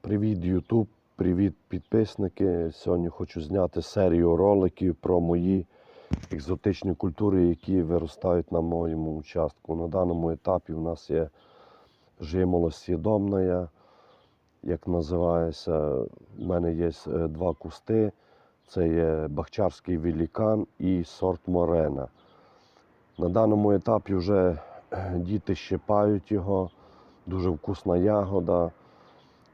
Привіт, YouTube, привіт, підписники. Сьогодні хочу зняти серію роликів про мої екзотичні культури, які виростають на моєму участку. На даному етапі у нас є жимолость съедобна, як називається. У мене є е, два кусти. Це є бахчарський велікан і сорт Морена. На даному етапі вже е, діти щипають його, дуже вкусна ягода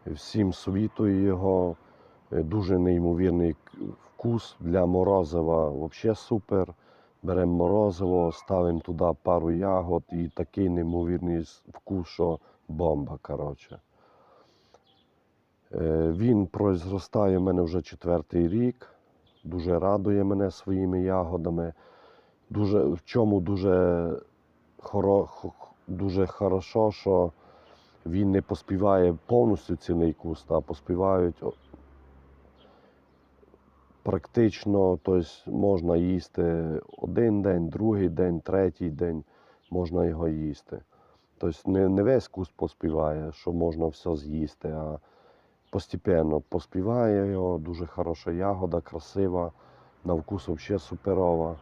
всім світу його. Е, Дуже неймовірний вкус для морозива. Взагалі супер. Беремо морозиво, ставимо туди пару ягод і такий неймовірний вкус, що бомба. Коротше. Е, Він произростає в мене вже четвертий рік. Дуже радує мене своїми ягодами. Дуже, в чому дуже, хоро, дуже хорошо, що він не поспіває повністю цілий куст, а поспівають практично, тобто можна їсти один день, другий день, третій день можна його їсти. Тобто не, не весь куст поспіває, що можна все з'їсти, а постепенно поспіває його, дуже хороша ягода, красива, на вкус взагалі суперова.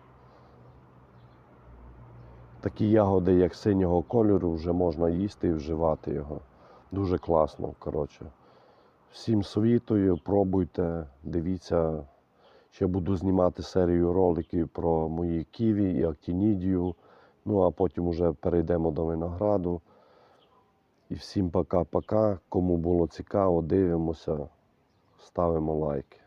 Такі ягоди, як синього кольору, вже можна їсти і вживати його. Дуже класно, коротше. Всім совітую, пробуйте, дивіться. Ще буду знімати серію роликів про мої ківі і актінідію. Ну а потім вже перейдемо до винограду. І всім пока-пока. Кому було цікаво, дивимося, ставимо лайки.